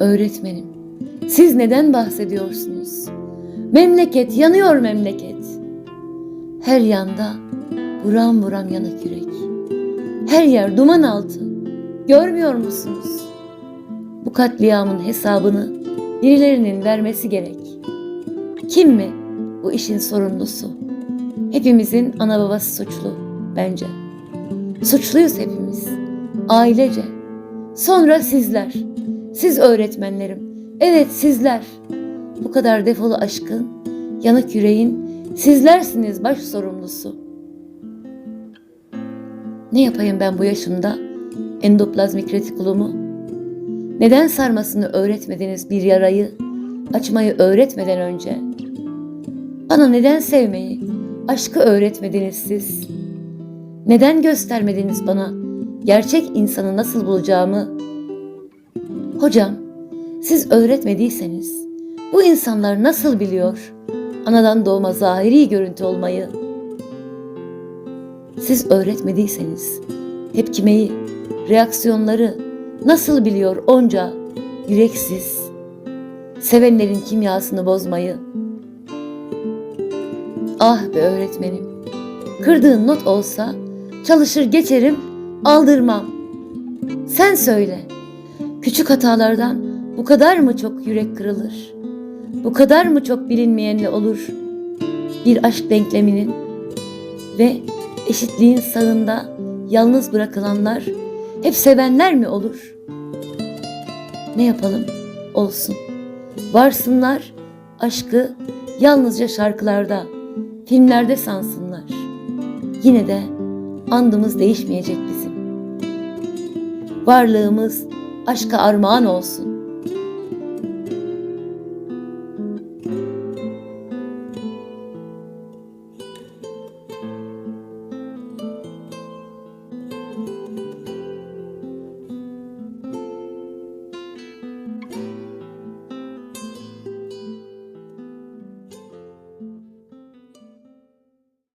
Öğretmenim, siz neden bahsediyorsunuz? Memleket yanıyor memleket. Her yanda buram buram yanık yürek. Her yer duman altı. Görmüyor musunuz? Bu katliamın hesabını birilerinin vermesi gerek. Kim mi bu işin sorumlusu? Hepimizin ana babası suçlu bence. Suçluyuz hepimiz. Ailece. Sonra sizler. Siz öğretmenlerim. Evet sizler. Bu kadar defolu aşkın, yanık yüreğin sizlersiniz baş sorumlusu. Ne yapayım ben bu yaşımda? Endoplazmik retikulumu? Neden sarmasını öğretmediniz bir yarayı, açmayı öğretmeden önce? Bana neden sevmeyi, aşkı öğretmediniz siz? Neden göstermediniz bana gerçek insanı nasıl bulacağımı? Hocam, siz öğretmediyseniz bu insanlar nasıl biliyor anadan doğma zahiri görüntü olmayı? Siz öğretmediyseniz tepkimeyi, reaksiyonları nasıl biliyor onca yüreksiz, sevenlerin kimyasını bozmayı? Ah be öğretmenim, kırdığın not olsa çalışır geçerim, aldırmam. Sen söyle, küçük hatalardan bu kadar mı çok yürek kırılır? Bu kadar mı çok bilinmeyenle olur bir aşk denkleminin ve eşitliğin sağında yalnız bırakılanlar hep sevenler mi olur? Ne yapalım? Olsun. Varsınlar aşkı yalnızca şarkılarda, filmlerde sansınlar. Yine de andımız değişmeyecek bizim. Varlığımız aşka armağan olsun.